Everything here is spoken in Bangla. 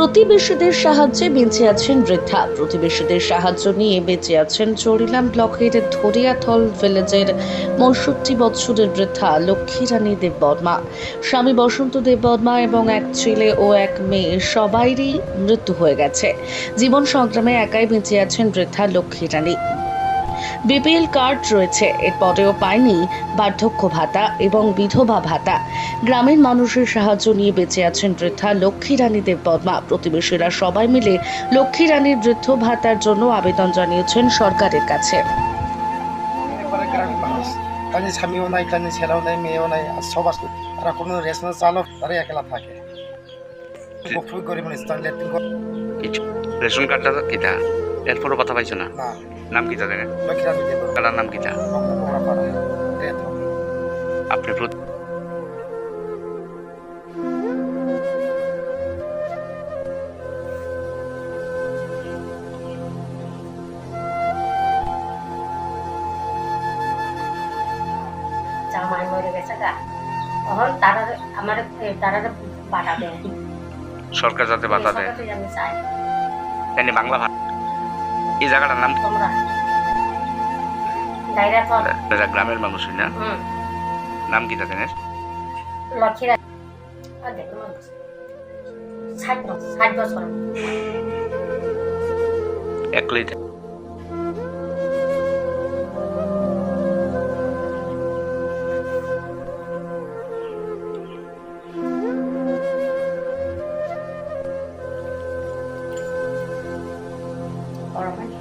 প্রতিবেশীদের সাহায্যে বেঁচে আছেন বৃদ্ধা। প্রতিবেশীদের সাহায্য নিয়ে বেঁচে আছেন চরিলাম ব্লকের ধরিয়াথল ভিলেজের পঁয়ষট্টি বছরের বৃদ্ধা লক্ষ্মীরানী দেববর্মা। স্বামী বসন্ত দেববর্মা এবং এক ছেলে ও এক মেয়ে সবাইরই মৃত্যু হয়ে গেছে। জীবন সংগ্রামে একাই বেঁচে আছেন বৃদ্ধা লক্ষ্মীরানী। বিপিএল কার্ড রয়েছে এরপরেও পায়নি বার্ধক্য ভাতা এবং বিধবা ভাতা। গ্রামের মানুষের সাহায্য নিয়ে বেঁচে আছেন বৃদ্ধা লক্ষ্মী রানী দেববর্মা। প্রতিবেশীরা সবাই মিলে লক্ষ্মী রানীর বৃদ্ধ ভাতার জন্য আবেদন জানিয়েছেন সরকারের কাছে। তাদের স্বামীও নাই তাদের ছেলেও নাই মেয়েও নাই আর সব তারা কোনো রেশনের চালক তারা একলা থাকে। খুবই গরিব লেট্রিন কিছু রেশন কার্ডটা কিটা এরপরও কথা পাইছো না? না। নাম লক্ষ্মীরানী দেব কাটার নাম রেত আপনি জামাই মরে গেছে গা। তখন তারা আমার তারা বাধা দেয় সরকার যাতে বাধা দেয়। সরকারকে আমি চাই বাংলা ভাষা এই জায়গাটার নাম গ্রামের মানুষ না? নাম কি তাদের? এক লিটার। or a bunch